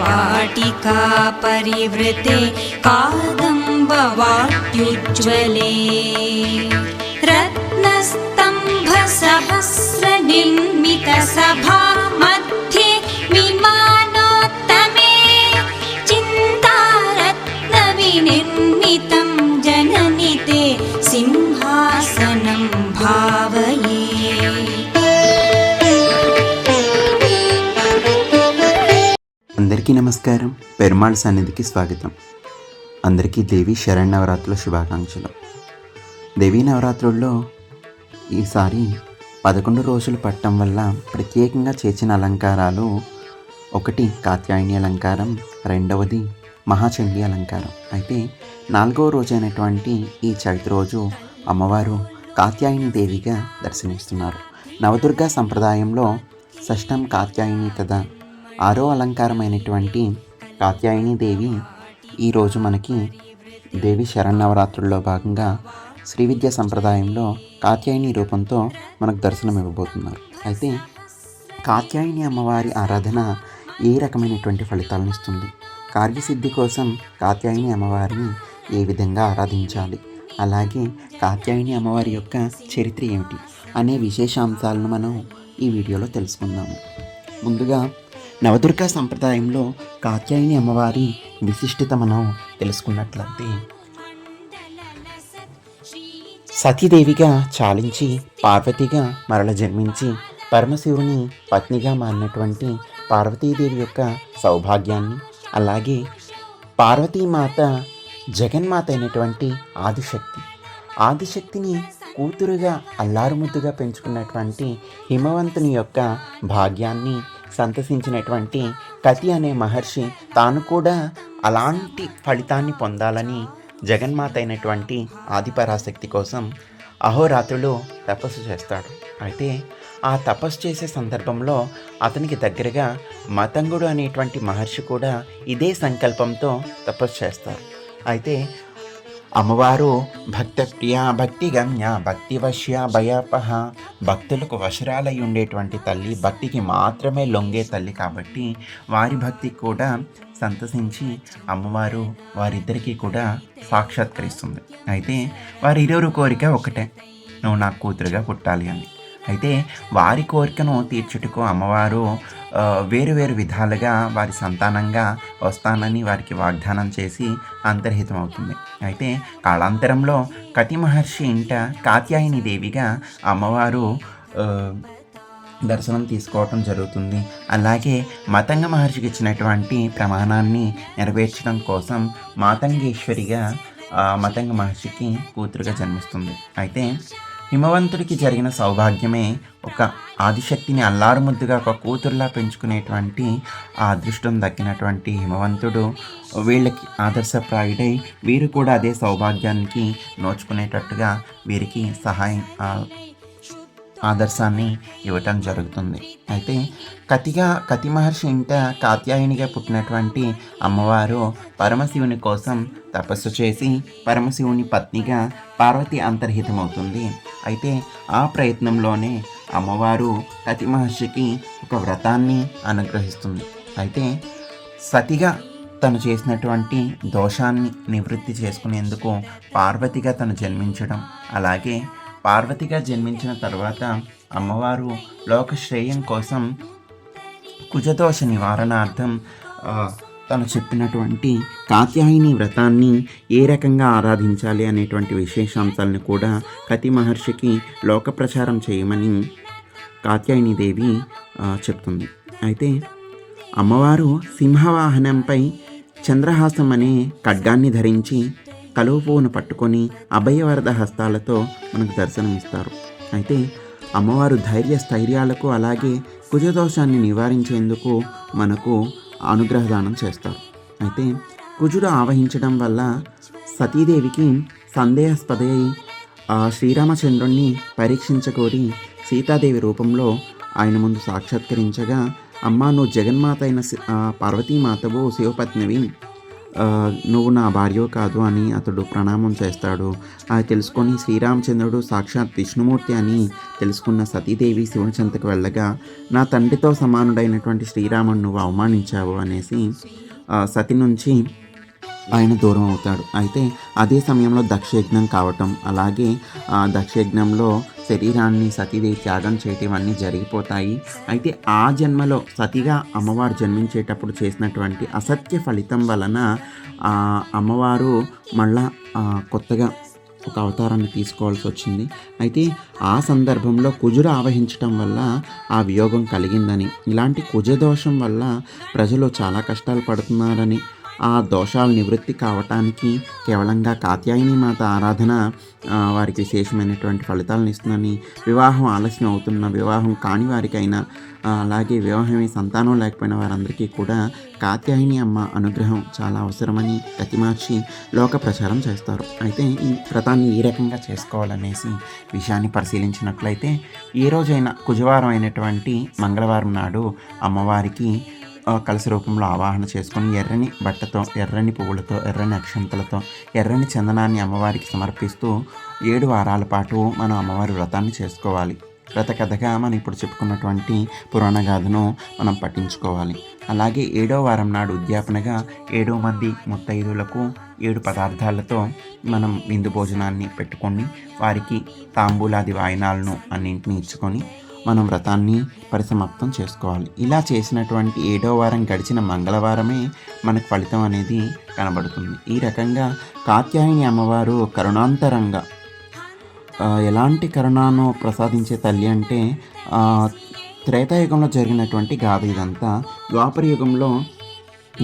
कल्पकवाटिका परिवृते कादम्बवाट्युज्ज्वले। रत्नस्तम्भसहस्रनिर्मितसभा అందరికీ నమస్కారం. పెరుమాళ్ సన్నిధికి స్వాగతం. అందరికీ దేవి శరణవరాత్రుల శుభాకాంక్షలు. దేవీ నవరాత్రుల్లో ఈసారి పదకొండు రోజులు పట్టడం వల్ల ప్రత్యేకంగా చేసిన అలంకారాలు ఒకటి కాత్యాయని అలంకారం రెండవది మహాచండీ అలంకారం. అయితే నాలుగవ రోజు అయినటువంటి ఈ చవితి రోజు అమ్మవారు కాత్యాయని దేవిగా దర్శనమిస్తున్నారు. నవదుర్గా సంప్రదాయంలో షష్టం కాత్యాయని కదా ఆరో అలంకారమైనటువంటి కాత్యాయని దేవి ఈరోజు మనకి దేవి శరన్నవరాత్రుల్లో భాగంగా శ్రీ విద్యా సంప్రదాయంలో కాత్యాయని రూపంతో మనకు దర్శనం ఇవ్వబోతున్నారు. అయితే కాత్యాయని అమ్మవారి ఆరాధన ఏ రకమైనటువంటి ఫలితాలను ఇస్తుంది? కార్యసిద్ధి కోసం కాత్యాయని అమ్మవారిని ఏ విధంగా ఆరాధించాలి? అలాగే కాత్యాయని అమ్మవారి యొక్క చరిత్ర ఏమిటి? అనే విశేషాంశాలను మనం ఈ వీడియోలో తెలుసుకుందాము. ముందుగా నవదుర్గా సంప్రదాయంలో కాత్యాయని అమ్మవారి విశిష్టత మనం తెలుసుకున్నట్లయితే సతీదేవిగా చాలించి పార్వతిగా మరల జన్మించి పరమశివుని పత్నిగా మారినటువంటి పార్వతీదేవి యొక్క సౌభాగ్యాన్ని అలాగే పార్వతీమాత జగన్మాత అయినటువంటి ఆదిశక్తి. ఆదిశక్తిని కూతురుగా అల్లారుముద్దుగా పెంచుకున్నటువంటి హిమవంతుని యొక్క భాగ్యాన్ని సంతసించినటువంటి కతి అనే మహర్షి తాను కూడా అలాంటి ఫలితాన్ని పొందాలని జగన్మాత అయినటువంటి ఆదిపరాశక్తి కోసం అహోరాత్రులు తపస్సు చేస్తాడు. అయితే ఆ తపస్సు చేసే సందర్భంలో అతనికి దగ్గరగా మతంగుడు అనేటువంటి మహర్షి కూడా ఇదే సంకల్పంతో తపస్సు చేస్తారు. అయితే అమ్మవారు భక్తప్రియ భక్తి గమ్య భక్తి వశ్య భయాపహ భక్తులకు వశరాలై ఉండేటువంటి తల్లి భక్తికి మాత్రమే లొంగే తల్లి కాబట్టి వారి భక్తికి కూడా సంతసించి అమ్మవారు వారిద్దరికీ కూడా సాక్షాత్కరిస్తుంది. అయితే వారి ఇరువురు కోరిక ఒకటే నువ్వు నాకు కూతురుగా పుట్టాలి అని. అయితే వారి కోరికను తీర్చుటకు అమ్మవారు వేరు వేరు విధాలుగా వారి సంతానంగా వస్తానని వారికి వాగ్దానం చేసి అంతర్హితం అవుతుంది. అయితే కాలాంతరంలో కతి మహర్షి ఇంట కాత్యాయని దేవిగా అమ్మవారు దర్శనం తీసుకోవటం జరుగుతుంది. అలాగే మతంగ మహర్షికి ఇచ్చినటువంటి ప్రమాణాన్ని నెరవేర్చడం కోసం మాతంగేశ్వరిగా మతంగ మహర్షికి కూతురుగా జన్మిస్తుంది. అయితే హిమవంతుడికి జరిగిన సౌభాగ్యమే ఒక ఆదిశక్తిని అల్లారుముద్దుగా ఒక కూతురులా పెంచుకునేటువంటి ఆ అదృష్టం దక్కినటువంటి హిమవంతుడు. వీళ్ళకి ఆదర్శప్రాయుడై వీరు కూడా అదే సౌభాగ్యానికి నోచుకునేటట్టుగా వీరికి సహాయం ఆదర్శాన్ని ఇవ్వటం జరుగుతుంది. అయితే కతిగా కతి మహర్షి ఇంట కాత్యాయనిగా పుట్టినటువంటి అమ్మవారు పరమశివుని కోసం తపస్సు చేసి పరమశివుని పత్నిగా పార్వతి అంతర్హితమవుతుంది. అయితే ఆ ప్రయత్నంలోనే అమ్మవారు కతి మహర్షికి ఒక వ్రతాన్ని అనుగ్రహిస్తుంది. అయితే సతిగా తను చేసినటువంటి దోషాన్ని నివృత్తి చేసుకునేందుకు పార్వతిగా తను జన్మించడం అలాగే పార్వతిగా జన్మించిన తర్వాత అమ్మవారు లోక శ్రేయం కోసం కుజదోష నివారణార్థం తను చెప్పినటువంటి కాత్యాయని వ్రతాన్ని ఏ రకంగా ఆరాధించాలి అనేటువంటి విశేషాంశాలను కూడా కతి మహర్షికి లోక ప్రచారం చేయమని కాత్యాయని దేవి చెప్తుంది. అయితే అమ్మవారు సింహవాహనంపై చంద్రహాసం అనే ఖడ్గాన్ని ధరించి కలువ పువ్వును పట్టుకొని అభయవరద హస్తాలతో మనకు దర్శనమిస్తారు. అయితే అమ్మవారు ధైర్య స్థైర్యాలకు అలాగే కుజదోషాన్ని నివారించేందుకు మనకు అనుగ్రహదానం చేస్తారు. అయితే కుజుడు ఆవహించడం వల్ల సతీదేవికి సందేహాస్పదై శ్రీరామచంద్రుణ్ణి పరీక్షించకోరి సీతాదేవి రూపంలో ఆయన ముందు సాక్షాత్కరించగా అమ్మా నువ్వు జగన్మాత అయిన పార్వతీమాతవు శివపత్నివి నువ్వు నా భార్యో కాదు అని అతడు ప్రణామం చేస్తాడు. అది తెలుసుకొని శ్రీరామచంద్రుడు సాక్షాత్ విష్ణుమూర్తి అని తెలుసుకున్న సతీదేవి శివుని వెళ్ళగా నా తండ్రితో సమానుడైనటువంటి శ్రీరాముడు నువ్వు అవమానించావు అనేసి సతి నుంచి ఆయన దూరం అవుతాడు. అయితే అదే సమయంలో దక్షయజ్ఞం కావటం అలాగే దక్షయజ్ఞంలో శరీరాన్ని సతీదేవి త్యాగం చేయటం ఇవన్నీ జరిగిపోతాయి. అయితే ఆ జన్మలో సతిగా అమ్మవారు జన్మించేటప్పుడు చేసినటువంటి అసత్య ఫలితం వలన ఆ అమ్మవారు మళ్ళా కొత్తగా ఒక అవతారాన్ని తీసుకోవాల్సి వచ్చింది. అయితే ఆ సందర్భంలో కుజుడు ఆవహించటం వల్ల ఆ వియోగం కలిగిందని ఇలాంటి కుజదోషం వల్ల ప్రజలు చాలా కష్టాలు పడుతున్నారని ఆ దోషాలు నివృత్తి కావటానికి కేవలంగా కాత్యాయని మాత ఆరాధన వారికి విశేషమైనటువంటి ఫలితాలను ఇస్తుందని వివాహం ఆలస్యం అవుతున్న వివాహం కాని వారికైనా అలాగే వివాహమే సంతానం లేకపోయిన వారందరికీ కూడా కాత్యాయని అమ్మ అనుగ్రహం చాలా అవసరమని గతిమార్చి లోక ప్రచారం చేస్తారు. అయితే ఈ వ్రతాన్ని ఈ రకంగా చేసుకోవాలనేసి విషయాన్ని పరిశీలించినట్లయితే ఏ రోజైనా కుజవారం అయినటువంటి మంగళవారం నాడు అమ్మవారికి ఆ, కలశ రూపంలో ఆవాహన చేసుకొని ఎర్రని బట్టతో ఎర్రని పువ్వులతో ఎర్రని అక్షంతలతో ఎర్రని చందనాన్ని అమ్మవారికి సమర్పిస్తూ ఏడు వారాల పాటు మనం అమ్మవారి వ్రతాన్ని చేసుకోవాలి. వ్రత కథగా మనం ఇప్పుడు చెప్పుకున్నటువంటి పురాణ గాథను మనం పఠించుకోవాలి. అలాగే ఏడో వారం నాడు ఉద్యాపనగా ఏడో మంది ముత్తైదులకు ఏడు పదార్థాలతో మనం విందు భోజనాన్ని పెట్టుకొని వారికి తాంబూలాది వాయినాలను అన్నింటినీ ఇచ్చుకొని మనం వ్రతాన్ని పరిసమాప్తం చేసుకోవాలి. ఇలా చేసినటువంటి ఏడో వారం గడిచిన మంగళవారమే మనకు ఫలితం అనేది కనబడుతుంది. ఈ రకంగా కాత్యాయని అమ్మవారు కరుణాంతరంగా ఎలాంటి కరుణాను ప్రసాదించే తల్లి అంటే త్రేతాయుగంలో జరిగినటువంటి గాథ ఇదంతా. ద్వాపర యుగంలో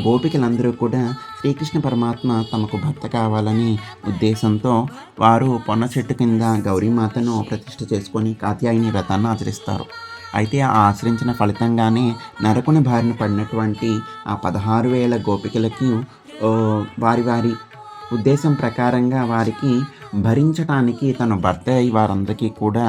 గోపికలందరూ కూడా శ్రీకృష్ణ పరమాత్మ తమకు భర్త కావాలని ఉద్దేశంతో వారు పొన్న చెట్టు కింద గౌరీమాతను ప్రతిష్ఠ చేసుకొని కాత్యాయని వ్రతాన్ని ఆచరిస్తారు. అయితే ఆ ఆచరించిన ఫలితంగానే నరకుని బారిన పడినటువంటి ఆ పదహారు వేల గోపికలకి వారి వారి ఉద్దేశం ప్రకారంగా వారికి భరించటానికి తను భర్త అయి వారందరికీ కూడా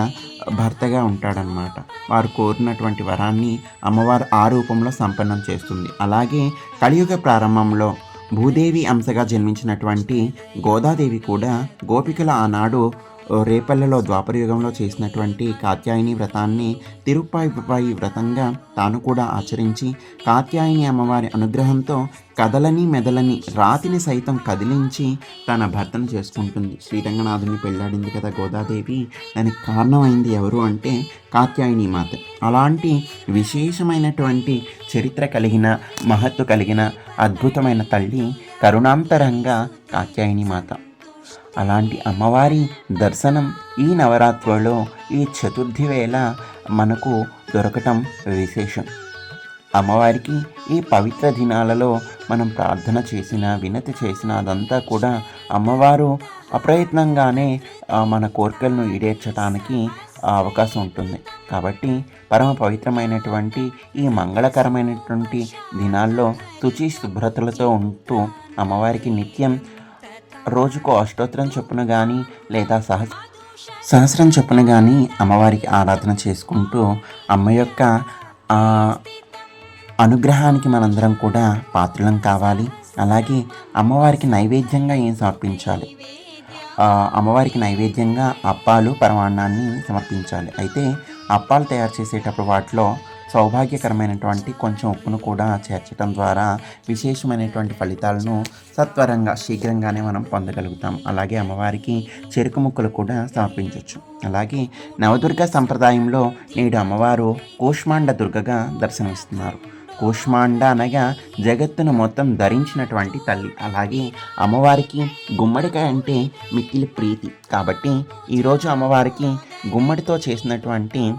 భర్తగా ఉంటాడనమాట వారు కోరినటువంటి వరాన్ని అమ్మవారు ఆ రూపంలో సంపన్నం చేస్తుంది. అలాగే కలియుగ ప్రారంభంలో భూదేవి అంశగా జన్మించినటువంటి గోదాదేవి కూడా గోపికల ఆనాడు రేపల్లెలో ద్వాపరయుగంలో చేసినటువంటి కాత్యాయని వ్రతాన్ని తిరుప్పాయిపై వ్రతంగా తాను కూడా ఆచరించి కాత్యాయని అమ్మవారి అనుగ్రహంతో కదలని మెదలని రాతిని సైతం కదిలించి తన భర్తను చేసుకుంటుంది. శ్రీరంగనాథుని పెళ్ళాడింది కదా గోదాదేవి. దానికి కారణమైంది ఎవరు అంటే కాత్యాయని మాత. అలాంటి విశేషమైనటువంటి చరిత్ర కలిగిన మహత్తు కలిగిన అద్భుతమైన తల్లి కరుణాంతరంగా కాత్యాయని మాత. అలాంటి అమ్మవారి దర్శనం ఈ నవరాత్రులలో ఈ చతుర్థి వేళ మనకు దొరకటం విశేషం. అమ్మవారికి ఈ పవిత్ర దినాలలో మనం ప్రార్థన చేసిన వినతి చేసిన అదంతా కూడా అమ్మవారు అప్రయత్నంగానే మన కోరికలను ఈడేర్చడానికి అవకాశం ఉంటుంది. కాబట్టి పరమ పవిత్రమైనటువంటి ఈ మంగళకరమైనటువంటి దినాల్లో తుచి శుభ్రతలతో ఉంటూ అమ్మవారికి నిత్యం రోజుకు అష్టోత్తరం చొప్పున కానీ లేదా సహ సహస్రం చొప్పున కానీ అమ్మవారికి ఆరాధన చేసుకుంటూ అమ్మ యొక్క అనుగ్రహానికి మనందరం కూడా పాత్రలం కావాలి. అలాగే అమ్మవారికి నైవేద్యంగా ఏం సమర్పించాలి? అమ్మవారికి నైవేద్యంగా అప్పాలు పరమాన్నాన్ని సమర్పించాలి. అయితే అప్పాలు తయారు చేసేటప్పుడు వాటిలో సౌభాగ్యకరమైనటువంటి కొంచెం ఉప్పును కూడా చేర్చడం ద్వారా విశేషమైనటువంటి ఫలితాలను సత్వరంగా శీఘ్రంగానే మనం పొందగలుగుతాం. అలాగే అమ్మవారికి చెరుకు ముక్కలు కూడా సమర్పించవచ్చు అలాగే నవదుర్గ సంప్రదాయంలో నేడు అమ్మవారు కూష్మాండ దుర్గగా దర్శనమిస్తున్నారు. కూష్మాండ అనగా జగత్తును మొత్తం ధరించినటువంటి తల్లి. అలాగే అమ్మవారికి గుమ్మడికాయ అంటే మిక్కిలి ప్రీతి. కాబట్టి ఈరోజు అమ్మవారికి గుమ్మడితో చేసినటువంటి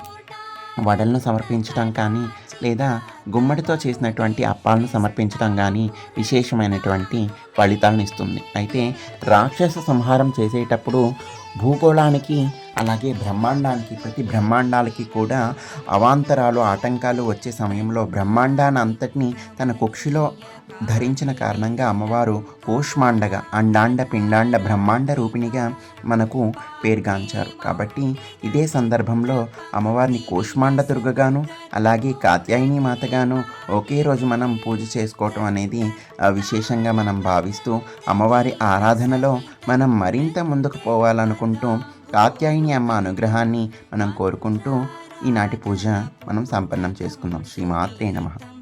వడలను సమర్పించడం కానీ లేదా గుమ్మడితో చేసినటువంటి అప్పాలను సమర్పించడం కానీ విశేషమైనటువంటి ఫలితాలను ఇస్తుంది. అయితే రాక్షస సంహారం చేసేటప్పుడు భూగోళానికి అలాగే బ్రహ్మాండానికి ప్రతి బ్రహ్మాండాలకి కూడా అవాంతరాలు ఆటంకాలు వచ్చే సమయంలో బ్రహ్మాండాన్ని అంతటినీ తన కుక్షిలో ధరించిన కారణంగా అమ్మవారు కోష్మాండగా అండాండ పిండాండ బ్రహ్మాండ రూపిణిగా మనకు పేరుగాంచారు. కాబట్టి ఇదే సందర్భంలో అమ్మవారిని కోష్మాండ దుర్గగాను అలాగే కాత్యాయని మాతగాను ఒకే రోజు మనం పూజ చేసుకోవటం అనేది విశేషంగా మనం భావిస్తూ అమ్మవారి ఆరాధనలో మనం మరింత ముందుకు పోవాలనుకుంటూ కాత్యాయని అమ్మ అనుగ్రహాన్ని మనం కోరుకుంటూ ఈనాటి పూజ మనం సంపన్నం చేసుకుందాం. శ్రీమాత్రే నమః.